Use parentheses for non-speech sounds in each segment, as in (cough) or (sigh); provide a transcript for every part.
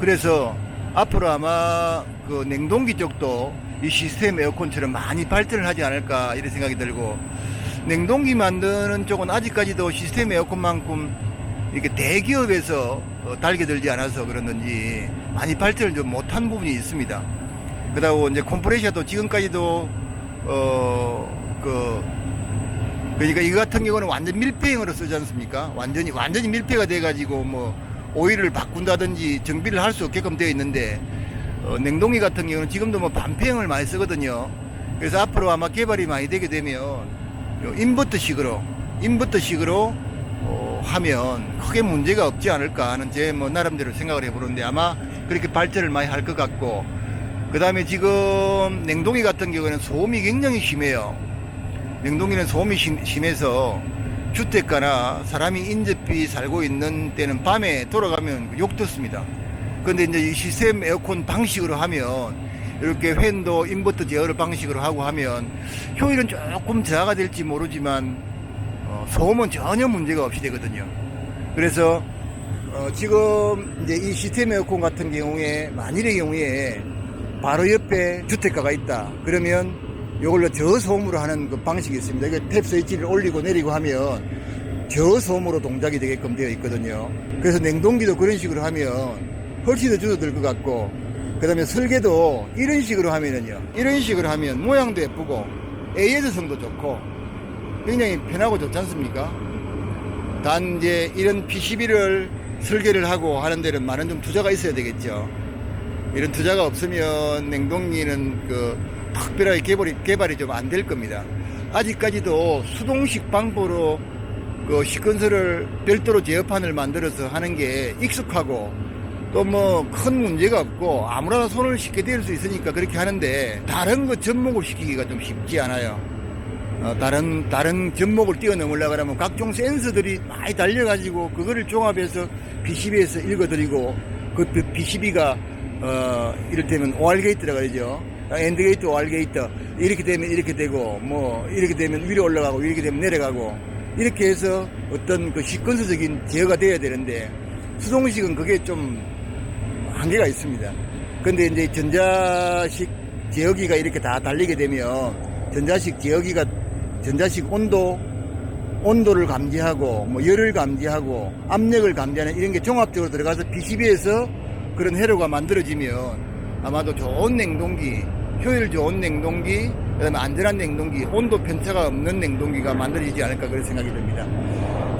그래서 앞으로 아마 그 냉동기 쪽도 이 시스템 에어컨처럼 많이 발전을 하지 않을까 이런 생각이 들고 냉동기 만드는 쪽은 아직까지도 시스템 에어컨만큼 이렇게 대기업에서 어, 달게 들지 않아서 그러는지 많이 발전을 좀 못한 부분이 있습니다. 그다고 이제 콤프레셔도 지금까지도 어그 그러니까 이거 같은 경우는 완전 밀폐형으로 쓰지 않습니까? 완전히 완전히 밀폐가 돼가지고 뭐 오일을 바꾼다든지 정비를 할 수 없게끔 되어 있는데 어, 냉동기 같은 경우는 지금도 뭐 반폐형을 많이 쓰거든요. 그래서 앞으로 아마 개발이 많이 되게 되면 요 인버터식으로 인버터식으로 어, 하면 크게 문제가 없지 않을까 하는 제 뭐 나름대로 생각을 해보는데 아마 그렇게 발전을 많이 할 것 같고 그 다음에 지금 냉동기 같은 경우는 소음이 굉장히 심해요. 냉동기는 소음이 심, 심해서 주택가나 사람이 인접히 살고 있는 때는 밤에 돌아가면 욕 듣습니다. 근데 이제 이 시스템 에어컨 방식으로 하면 이렇게 팬도 인버터 제어를 방식으로 하고 하면 효율은 조금 저하가 될지 모르지만 어, 소음은 전혀 문제가 없이 되거든요. 그래서 어, 지금 이제 이 시스템 에어컨 같은 경우에 만일의 경우에 바로 옆에 주택가가 있다. 그러면 이걸로 저소음으로 하는 그 방식이 있습니다. 이게 탭 스위치를 올리고 내리고 하면 저소음으로 동작이 되게끔 되어 있거든요. 그래서 냉동기도 그런 식으로 하면 훨씬 더 줄어들 것 같고 그 다음에 설계도 이런 식으로 하면은요. 이런 식으로 하면 모양도 예쁘고 AS성도 좋고 굉장히 편하고 좋지 않습니까? 단 이제 이런 PCB를 설계를 하고 하는 데는 많은 좀 투자가 있어야 되겠죠. 이런 투자가 없으면 냉동기는 그 특별하게 개발이, 개발이 좀 안 될 겁니다. 아직까지도 수동식 방법으로 그 시건설을 별도로 제어판을 만들어서 하는 게 익숙하고 또 뭐 큰 문제가 없고 아무나 손을 쉽게 댈 수 있으니까 그렇게 하는데 다른 거 접목을 시키기가 좀 쉽지 않아요. 어, 다른 다른 접목을 뛰어넘으려고 하면 각종 센서들이 많이 달려가지고 그거를 종합해서 PCB에서 읽어드리고 그 PCB가 어, 이를테면 OR 게이트라고 그러죠. 엔드 게이트, OR 게이트 이렇게 되면 이렇게 되고 뭐 이렇게 되면 위로 올라가고 이렇게 되면 내려가고 이렇게 해서 어떤 그 시퀀스적인 제어가 돼야 되는데 수동식은 그게 좀 한계가 있습니다. 근데 이제 전자식 제어기가 이렇게 다 달리게 되면 전자식 제어기가 전자식 온도 온도를 감지하고 뭐 열을 감지하고 압력을 감지하는 이런 게 종합적으로 들어가서 PCB에서 그런 회로가 만들어지면 아마도 좋은 냉동기 효율 좋은 냉동기 그다음에 안전한 냉동기 온도 편차가 없는 냉동기가 만들어지지 않을까 그런 생각이 듭니다.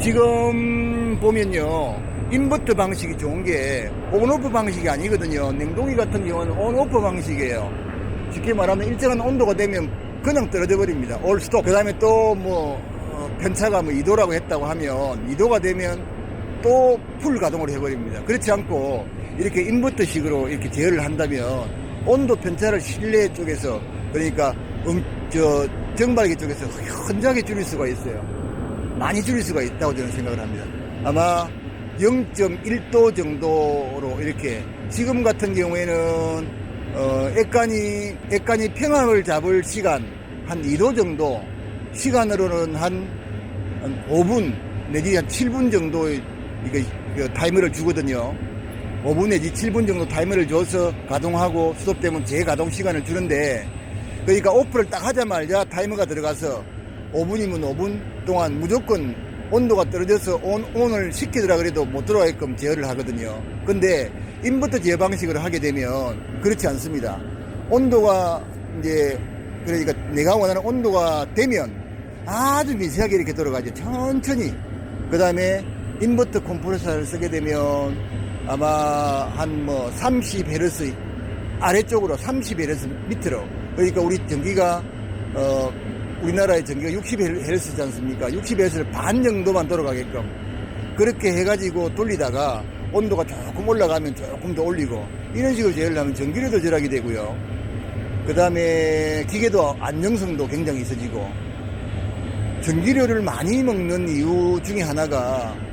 지금 보면요 인버터 방식이 좋은 게 온오프 방식이 아니거든요. 냉동기 같은 경우는 온오프 방식이에요. 쉽게 말하면 일정한 온도가 되면 그냥 떨어져 버립니다. 올 스톱. 그 다음에 또 뭐 편차가 뭐 2도라고 했다고 하면 2도가 되면 또 풀 가동을 해버립니다. 그렇지 않고 이렇게 인버터식으로 이렇게 제어를 한다면 온도 편차를 실내 쪽에서 그러니까 음, 저 정발기 쪽에서 현저하게 줄일 수가 있어요. 많이 줄일 수가 있다고 저는 생각을 합니다. 아마 0.1도 정도로 이렇게 지금 같은 경우에는 어, 액관이 액관이 평합을 잡을 시간 한 2도 정도 시간으로는 한, 한 5분 내지 한 7분 정도 이거 그 타이머를 주거든요. 5분 내지 7분 정도 타이머를 줘서 가동하고 수도되면 재가동 시간을 주는데 그러니까 오프를 딱 하자마자 타이머가 들어가서 5분이면 5분 동안 무조건 온도가 떨어져서 온, 온을 시키더라 그래도 못 들어가게끔 제어를 하거든요. 근데 인버터 제어 방식으로 하게 되면 그렇지 않습니다. 온도가 이제 그러니까 내가 원하는 온도가 되면 아주 미세하게 이렇게 들어가죠. 천천히. 그 다음에 인버터 컴프레서를 쓰게 되면 아마 한 뭐 30Hz 아래쪽으로 30Hz 밑으로 그러니까 우리 전기가 어 우리나라의 전기가 60Hz지 않습니까? 60Hz를 반 정도만 돌아가게끔 그렇게 해가지고 돌리다가 온도가 조금 올라가면 조금 더 올리고 이런 식으로 제어를 하면 전기료도 절약이 되고요. 그 다음에 기계도 안정성도 굉장히 있어지고 전기료를 많이 먹는 이유 중에 하나가 어,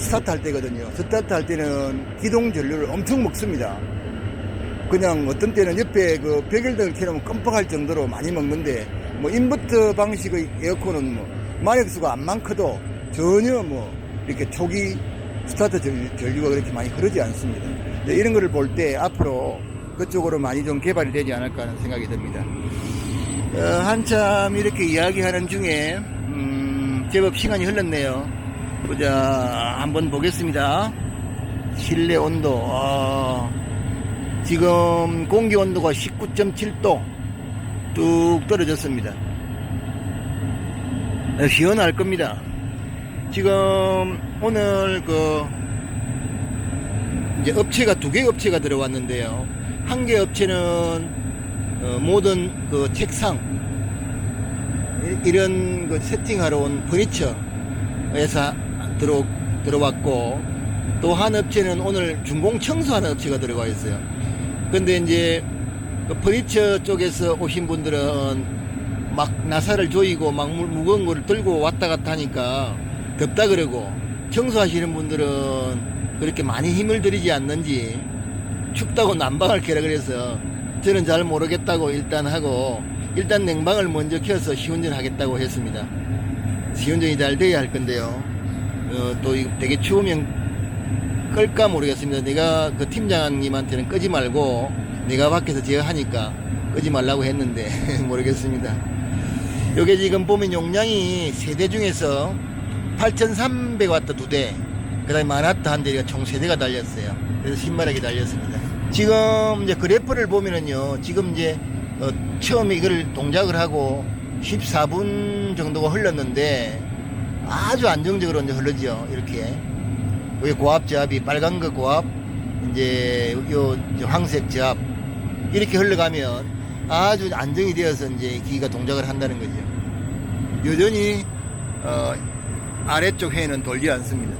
스타트 할 때거든요. 스타트 할 때는 기동 전류를 엄청 먹습니다. 그냥 어떤 때는 옆에 그 백열등을 켜놓으면 깜빡할 정도로 많이 먹는데 뭐 인버터 방식의 에어컨은 뭐 마력수가 안 많거도 전혀 뭐 이렇게 초기 스타트 전류, 전류가 그렇게 많이 흐르지 않습니다. 네, 이런 거를 볼 때 앞으로 그쪽으로 많이 좀 개발이 되지 않을까 하는 생각이 듭니다. 어, 한참 이렇게 이야기하는 중에 음, 제법 시간이 흘렀네요. 보자 한번 보겠습니다. 실내 온도 아, 지금 공기 온도가 19.7도 뚝 떨어졌습니다. 네, 시원할 겁니다. 지금 오늘 그 이제 업체가 두 개 업체가 들어왔는데요. 한 개 업체는 어, 모든 그 책상 이- 이런 그 세팅하러 온 퍼니처 회사 들어 들어왔고 또 한 업체는 오늘 준공 청소하는 업체가 들어가 있어요. 근데 이제 그 퍼니처 쪽에서 오신 분들은 막 나사를 조이고 막 무- 무거운 거를 들고 왔다 갔다 하니까 덥다 그러고 청소하시는 분들은 그렇게 많이 힘을 들이지 않는지 춥다고 난방을 켜라 그래서 저는 잘 모르겠다고 일단 하고 일단 냉방을 먼저 켜서 시운전 하겠다고 했습니다. 시운전이 잘 돼야 할 건데요. 어, 또 되게 추우면 끌까 모르겠습니다. 내가 그 팀장님한테는 끄지 말고 내가 밖에서 제어하니까 끄지 말라고 했는데 (laughs) 모르겠습니다. 요게 지금 보면 용량이 세 대 중에서 8,300와트 두 대, 그 다음에 마나트 한 대가 총 세 대가 달렸어요. 그래서 10마력이 달렸습니다. 지금 이제 그래프를 보면은요, 지금 이제 어, 처음에 이걸 동작을 하고 14분 정도가 흘렀는데 아주 안정적으로 이제 흐르죠. 이렇게. 여기 고압 저압이 빨간 거 고압, 이제 요, 저 황색 저압 이렇게 흘러가면 아주 안정이 되어서 이제 기기가 동작을 한다는 거죠. 여전히 어, 아래쪽 회는 돌지 않습니다.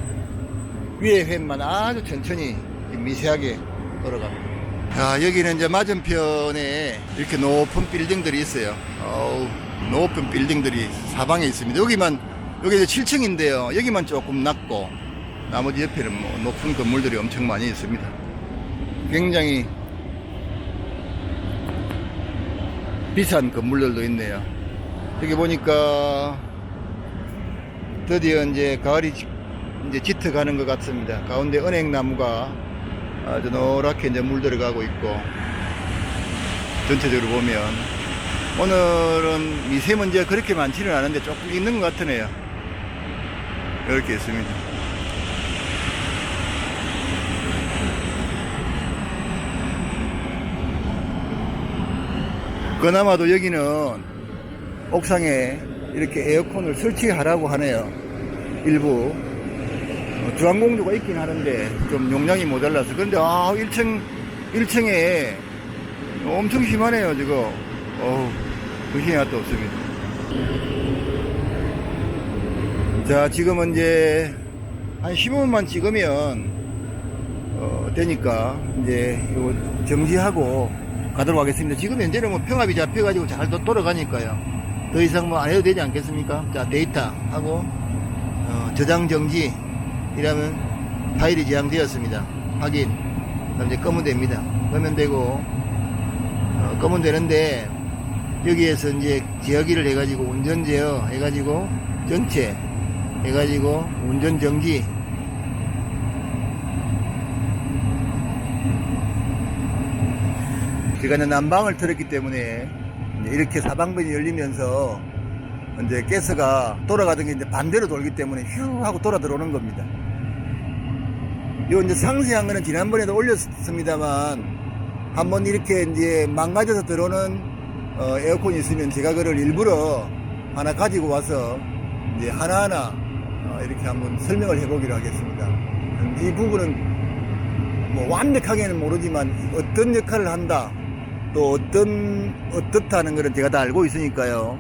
위에 회만 아주 천천히 미세하게 돌아갑니다. 아, 여기는 이제 맞은편에 이렇게 높은 빌딩들이 있어요. 어우, 높은 빌딩들이 사방에 있습니다. 여기만, 여기 이제 7층인데요. 여기만 조금 낮고, 나머지 옆에는 뭐 높은 건물들이 엄청 많이 있습니다. 굉장히 비싼 건물들도 있네요. 여기 보니까 드디어 이제 가을이 지- 이제 짙어 가는 것 같습니다. 가운데 은행나무가 아주 노랗게 이제 물들어가고 있고 전체적으로 보면 오늘은 미세먼지가 그렇게 많지는 않은데 조금 있는 것 같으네요. 이렇게 있습니다. 그나마도 여기는 옥상에 이렇게 에어컨을 설치하라고 하네요. 일부 어, 주항공주가 있긴 하는데 좀 용량이 모자라서 그런데 아 1층 1층에 엄청 심하네요 지금 어우 의심이 하나도 없습니다 자 지금은 이제 한 15분만 찍으면 어, 되니까 이제 이거 정지하고 가도록 하겠습니다 지금 현재는 뭐 평합이 잡혀가지고 잘 도- 돌아가니까요 더 이상 뭐 안 해도 되지 않겠습니까 자 데이터 하고 어, 저장 정지 이러면 파일이 저장되었습니다. 확인. 그럼 이제 끄면 됩니다. 끄면 되고, 어, 끄면 되는데, 여기에서 이제 제어기를 해가지고 운전 제어 해가지고 전체 해가지고 운전 정지 제가 이제 난방을 틀었기 때문에 이렇게 사방변이 열리면서 이제 가스가 돌아가던 게 이제 반대로 돌기 때문에 휴 하고 돌아 들어오는 겁니다. 요 이제 상세한 거는 지난번에도 올렸습니다만 한번 이렇게 이제 망가져서 들어오는 어, 에어컨이 있으면 제가 그를 일부러 하나 가지고 와서 이제 하나하나 어, 이렇게 한번 설명을 해보기로 하겠습니다. 이 부분은 뭐 완벽하게는 모르지만 어떤 역할을 한다 또 어떤 어떻다는 거는 제가 다 알고 있으니까요.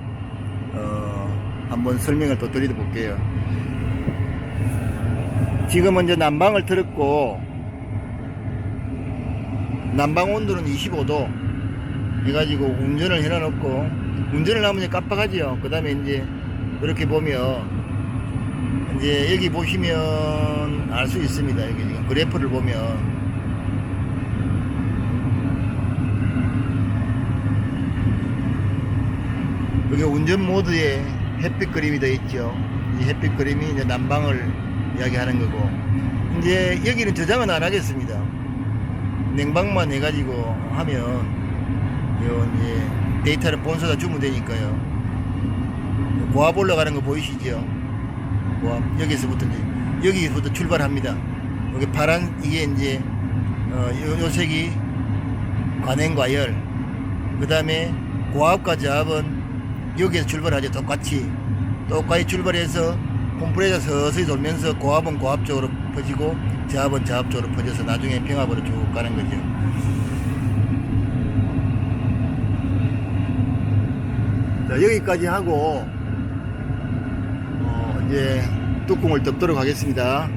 어, 한번 설명을 또 드려볼게요. 지금은 이제 난방을 틀었고, 난방 온도는 25도 해가지고 운전을 해놔놓고, 운전을 하면 깜빡하지요. 그 다음에 이제, 그렇게 보면, 이제 여기 보시면 알 수 있습니다. 여기 지금 그래프를 보면. 여기 운전 모드에 햇빛 그림이 되어 있죠. 이 햇빛 그림이 이제 난방을 이야기하는 거고. 이제 여기는 저장은 안 하겠습니다. 냉방만 해가지고 하면 요 이제 데이터를 본사가 주면 되니까요. 고압 올라가는 거 보이시죠? 고압 여기서부터 이제 여기부터 출발합니다. 여기 파란 이게 이제 어, 요, 요 색이 관행과 열. 그 다음에 고압과 저압은 여기에서 출발하죠. 똑같이 똑같이 출발해서 컴프레서 서서히 돌면서 고압은 고압 쪽으로 퍼지고 저압은 저압 쪽으로 퍼져서 나중에 병합으로 쭉 가는 거죠. 자, 여기까지 하고 어, 이제 뚜껑을 덮도록 하겠습니다.